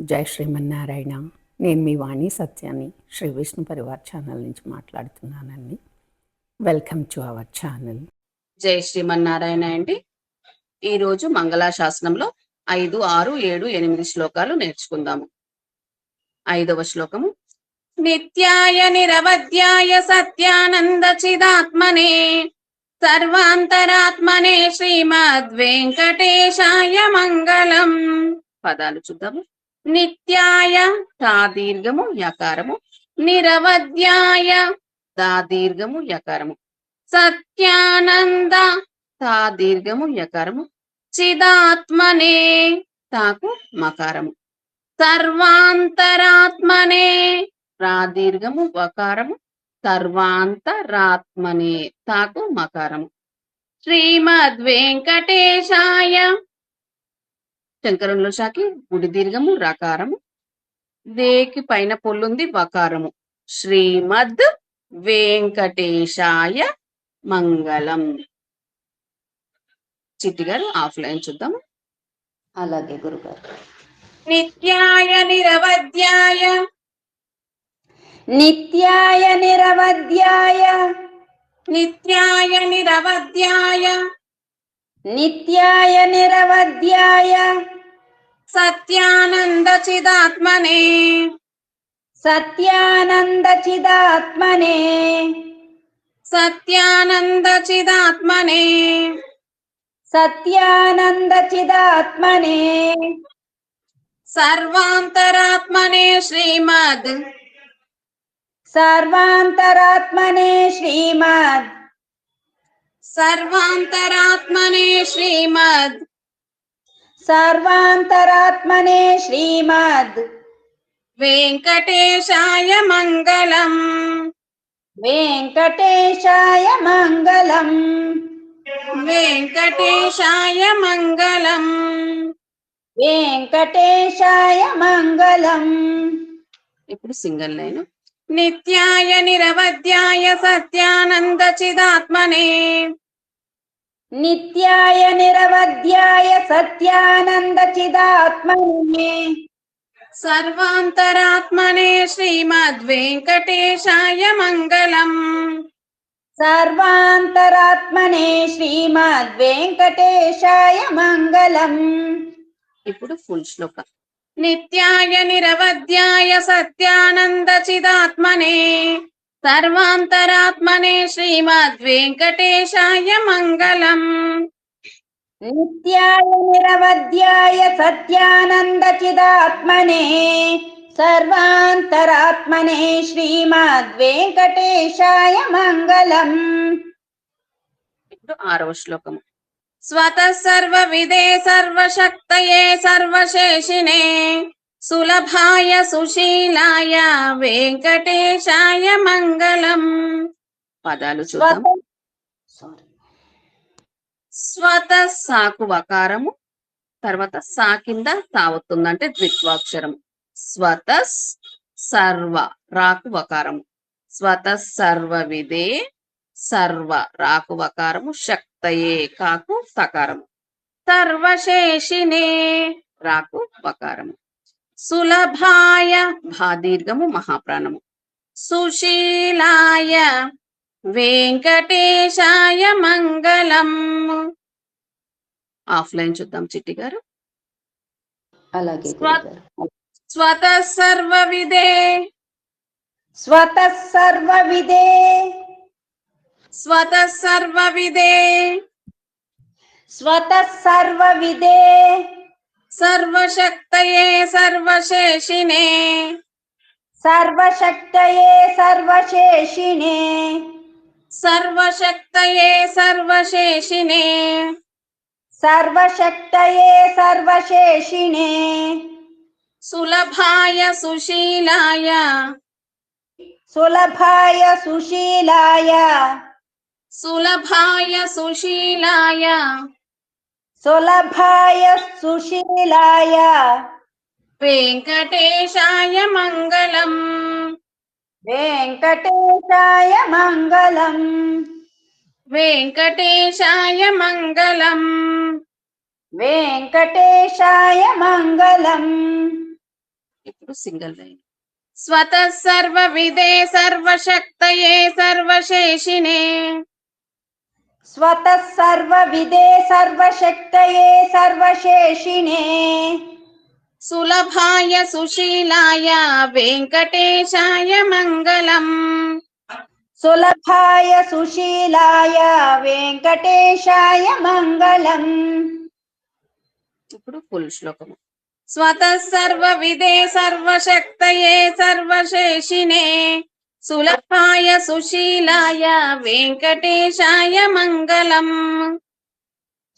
జై శ్రీమన్నారాయణ. నేను మీ వాణి సత్యాన్ని శ్రీ విష్ణు పరివార్ ఛానల్ నుంచి మాట్లాడుతున్నానండి. Welcome to our channel. Jai Srimannarayana అండి. ఈరోజు మంగళాశాసనంలో ఐదు ఆరు ఏడు ఎనిమిది శ్లోకాలు నేర్చుకుందాము. ఐదవ శ్లోకము. నిత్యాయ నిరవధ్యాయ సత్యానంద చిదాత్మనే సర్వాంతరాత్మనే శ్రీమద్ వెంకటేశాయ మంగళం. పదాలు చూద్దాము. నిత్యాయ తా దీర్ఘము యకారము నిరవధ్యాయ దా దీర్ఘము యకారము సత్యానంద తా దీర్ఘము యకారము చిదాత్మనే తాకు మకారము సర్వాంతరాత్మనే రా దీర్ఘము వకారము సర్వాంతరాత్మనే తాకు మకారము శ్రీమద్ వెంకటేశాయ శంకరంలో శాకి గుడి దీర్ఘము రకారము. దేకి పైన పొల్లుంది వకారము. శ్రీమద్ వెంకటేశాయ మంగళం. చిట్టి గారు ఆఫ్లైన్ చూద్దాం అలాగే గురుగారు. నిత్యాయ నిరవధ్యాయ. నిత్యాయ నిరవధ్యాయ. నిత్యాయ నిరవధ్యాయ. నిత్యాయ నిరవధ్యాయ సత్యానంద చిదాత్మనే. సత్యానంద చిదాత్మనే. సత్యానంద చిదాత్మనే. సత్యానంద చిదాత్మనే. సర్వాంతరాత్మనే శ్రీమద్. సర్వాంతరాత్మనే శ్రీమద్. సర్వాంతరాత్మనే శ్రీమద్. సర్వాంతరాత్మనే శ్రీమద్. వెంకటేశాయ మంగళం. వెంకటేశాయ మంగళం. వెంకటేశాయ మంగళం. వెంకటేశాయ మంగళం. ఇప్పుడు సింగల్ లైన్. నిత్యాయ నిరవధ్యాయ సత్యానంద చిదాత్మనే. నిత్యాయ నిరవధ్యాయ సత్యానంద చిదాత్మనే. సర్వాంతరాత్మనే శ్రీమద్ వెంకటేశాయ మంగళం. సర్వాంతరాత్మనే శ్రీమద్ వెంకటేశాయ మంగళం. ఇప్పుడు ఫుల్ శ్లోక. నిత్యాయ నిరవధ్యాయ సత్యానంద చిదాత్మనే. సర్వాంతరాత్మనే శ్రీమద్ వెంకటేశాయ మంగళం. నిత్యాయ నిరవధ్యాయ సత్యానంద చిదాత్మనే సర్వాంతరాత్మనే శ్రీమద్ వెంకటేశాయ మంగళం. ఇప్పుడు ఆరవ శ్లోకము. స్వత సర్వ విదే సర్వశక్తయే సర్వశేషినే సులభాయ సుశీలాయ వెంకటేశాయ మంగళం. పదాలు చూద్దాం. సారీ స్వత సాకు వకారము తర్వాత సా కింద తావుతుంది అంటే ద్విత్వాక్షరం. స్వత సర్వ రాకు వకారము. స్వత సర్వ విదే సర్వ రాకు వకారము శక్తయే కాకు సకారము. సర్వశేషినే రాకు వకారము. సులభాయ భాదీర్ఘము మహాప్రాణము. సుశీలాయ వెంకటేశాయ మంగళం ఆఫ్లైన్ చూద్దాం చిట్టి గారు. అలాగే. స్వత సర్వ విదే స్వతః సర్వ విదే స్వత సర్వ విదే స్వతః సర్వ విదే సర్వశక్తయే సర్వశేషినే సర్వశక్తయే సర్వశేషినే సర్వశక్తయే సర్వశేషినే సర్వశక్తయే సర్వశేషినే సులభాయ సుశీలాయ సులభాయ సుశీలాయ సులభాయ సుశీలాయ సులభాయ సుశీలాయ వెంకటేశాయ మంగళం వెంకటేశాయ మంగళం వెంకటేశాయ మంగళం వెంకటేశాయ మంగళం ఇప్పుడు సింగిల్ లైన్. స్వత సర్వ విదే సర్వశక్తయే సర్వశేషినే स्वतः सर्वविदे सर्वशक्तये सर्वशेषिणे సులభాయ సుశీలాయ వెంకటేశాయ మంగళం सुलभाय सुशीलाय वेङ्कटेशाय मङ्गलम् ఇప్పుడు ఫుల్ శ్లోకము స్వత సర్వ విదే సర్వశక్తయే సర్వశేషినే సులభాయ సుశీలాయ వెంకటేశాయ మంగళం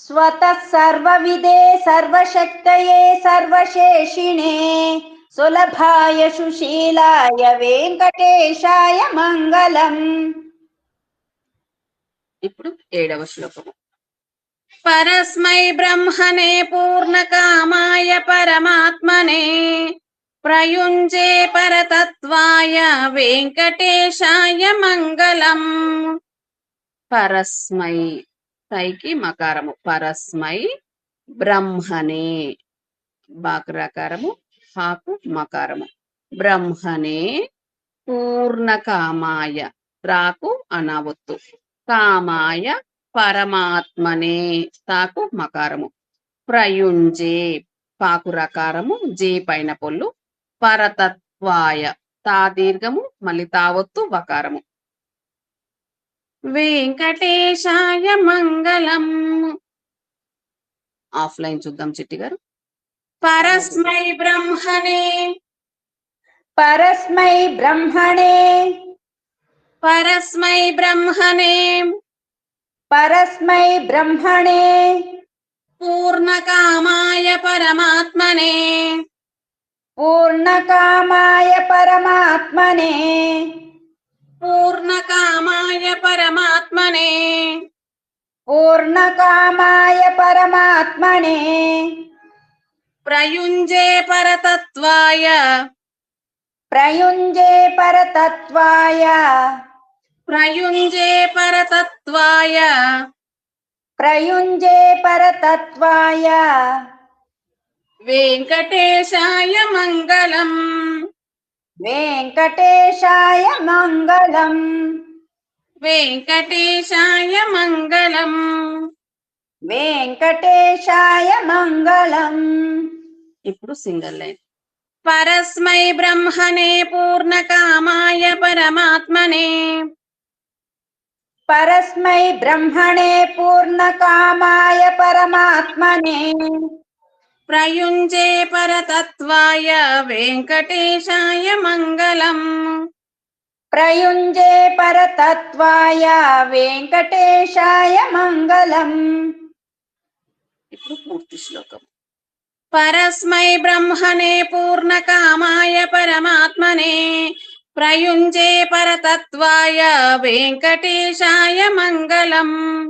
स्वतः सर्वविदे सर्वशक्तये सर्वशेषिणे सुलभाय सुशीलाय वेङ्कटेशाय मङ्गलम् ఇప్పుడు ఏడవ శ్లోకము పరస్మై బ్రహ్మణే పూర్ణకామాయ పరమాత్మనే ప్రయుంజే పరతత్వాయ వెంకటేశాయ మంగళం. పరస్మై పైకి మకారము. పరస్మై బ్రహ్మణే బాకురాకారము హాకు మకారము. బ్రహ్మణే పూర్ణకామాయ. రాకు అనవత్తు. కామాయ పరమాత్మనే. తాకు మకారము. ప్రయుంజే పాకురకారము. జే పైన పొల్లు. పరతత్వాయ. తా దీర్ఘము మళ్ళీ తావత్తు వకారము. వెంకటేశాయ మంగళం. ఆఫ్లైన్ చూద్దాం చిట్టి గారు. పరస్మై బ్రహ్మణే. పరస్మై బ్రహ్మణే. పరస్మై బ్రహ్మణే. పరస్మై బ్రహ్మణే. పూర్ణకామాయ పరమాత్మనే. पूर्णकामाय परमात्मने पूर्णकामाय परमात्मने पूर्णकामाय परमात्मने प्रयुञ्जे परतत्त्वाय प्रयुञ्जे परतत्त्वाय प्रयुञ्जे परतत्त्वाय प्रयुञ्जे परतत्त्वाय వెంకటేశాయ మంగళం. వెంకటేశాయ మంగళం. వెంకటేశాయ మంగళం. వెంకటేశాయ మంగళం. ఇప్పుడు సింగల్ లైన్. పరస్మై బ్రహ్మణే పూర్ణకామాయ పరమాత్మనే. పరస్మై బ్రహ్మణే పూర్ణకామాయ పరమాత్మనే. ప్రయుంజే పరతత్వాయ వెంకటేశాయ మంగళం. ప్రయుంజే పరతత్వాయ వెంకటేశాయ మంగళం. ఇప్పుడు పూర్తి శ్లోకం. పరస్మై బ్రహ్మణే పూర్ణకామాయ పరమాత్మనే. ప్రయుంజే పరతత్వాయ వెంకటేశాయ మంగళం.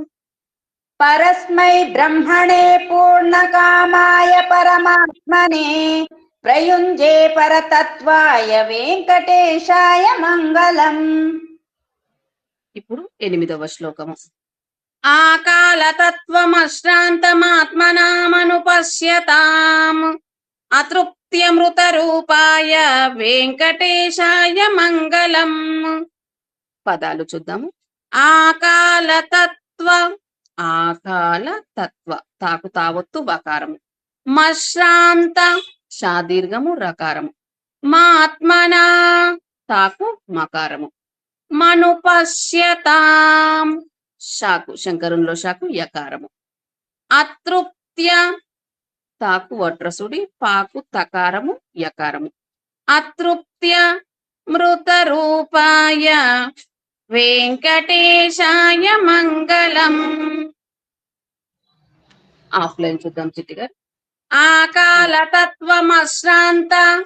परस्मै ब्रह्मणे पूर्णकामाय परमात्मने प्रयुञ्जे परतत्त्वाय वेङ्कटेशाय मङ्गलम् ఇప్పుడు ఎనిమిదవ శ్లోకము ఆకాలతత్వమశ్రాంతమాత్మనామనుపశ్యతాం అతృప్త్యమృత రూపాయ వెంకటేశాయ మంగళం పదాలు చూద్దాము ఆకాలతత్వ ఆకాల తత్వ తాకు తావత్తు బకారము మశ్రాంత షాదీర్ఘము రకారము. మాత్మనా తాకు మకారము. మనుపశ్యతాం షాకు శంకరునిలో షాకు యకారము. అతృప్త్య తాకు వట్రసుడి పాకు తకారము యకారము. అతృప్త్య మృత రూపాయ వెంకటేశాయ మంగళం. ఆఫ్లైన్ చూద్దాం చిట్టి గారు. ఆకాల తత్వమశ్రాంత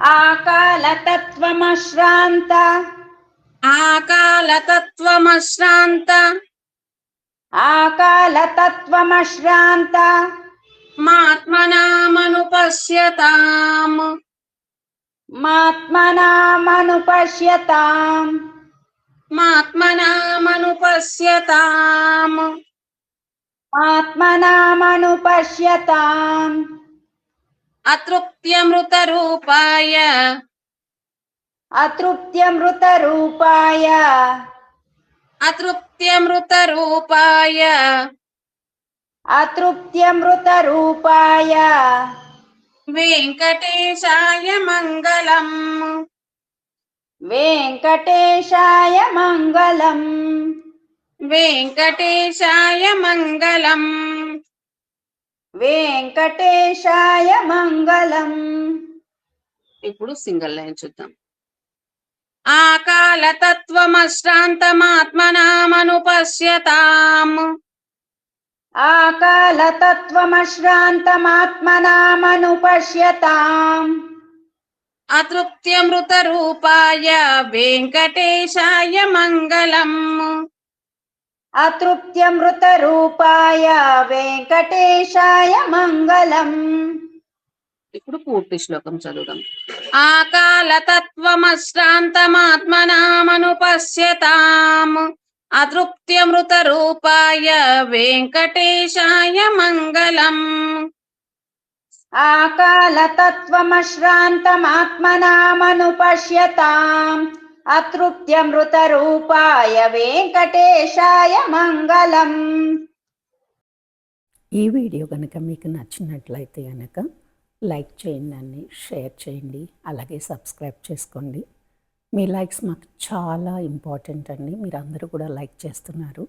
ఆకాల తత్వమశ్రాంత ఆకాల తత్వమశ్రాంత ఆకాల తత్వమశ్రాంత మాత్మనామనుపశ్యతాం. మాత్మనామనుపశ్యతాం. मात्मनामनुपश्यताम् आत्मनामनुपश्यताम् अतृप्त्यमृतरूपाय अतृप्त्यमृतरूपाय अतृप्त्यमृतरूपाय अतृप्त्यमृतरूपाय वेङ्कटेशाय मङ्गलम् వెంకటేశాయ మంగళం. వెంకటేశాయ మంగళం. వెంకటేశాయ మంగళం. ఇప్పుడు సింగిల్ లైన్ చూద్దాం. ఆకాలతత్వమశ్రాంతమాత్మనామనుపశ్యతాం ఆకాలతత్వమశ్రాంతమాత్మనామను పశ్యతాం అతృప్త్యమృతరూపాయ వెంకటేశాయ మంగళం. అతృప్త్యమృతరూపాయ వెంకటేశాయ మంగళం. ఇప్పుడు పూర్తి శ్లోకం చదువుదాం. ఆకాలతత్వమశ్రాంతమాత్మనామనుపశ్యతాం. అతృప్త్యమృతరూపాయ వెంకటేశాయ మంగళం. ఆకాలతత్వమశ్రాంతమాత్మనామను పశ్యతాం అతృప్త్యమృతరూపాయ వెంకటేశాయ మంగళం. ఈ వీడియో కనుక మీకు నచ్చినట్లయితే కనుక లైక్ చేయండి అన్ని షేర్ చేయండి అలాగే సబ్స్క్రైబ్ చేసుకోండి. మీ లైక్స్ మాకు చాలా ఇంపార్టెంట్ అండి. మీరు అందరూ కూడా లైక్ చేస్తున్నారు.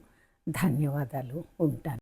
ధన్యవాదాలు. ఉంటాను.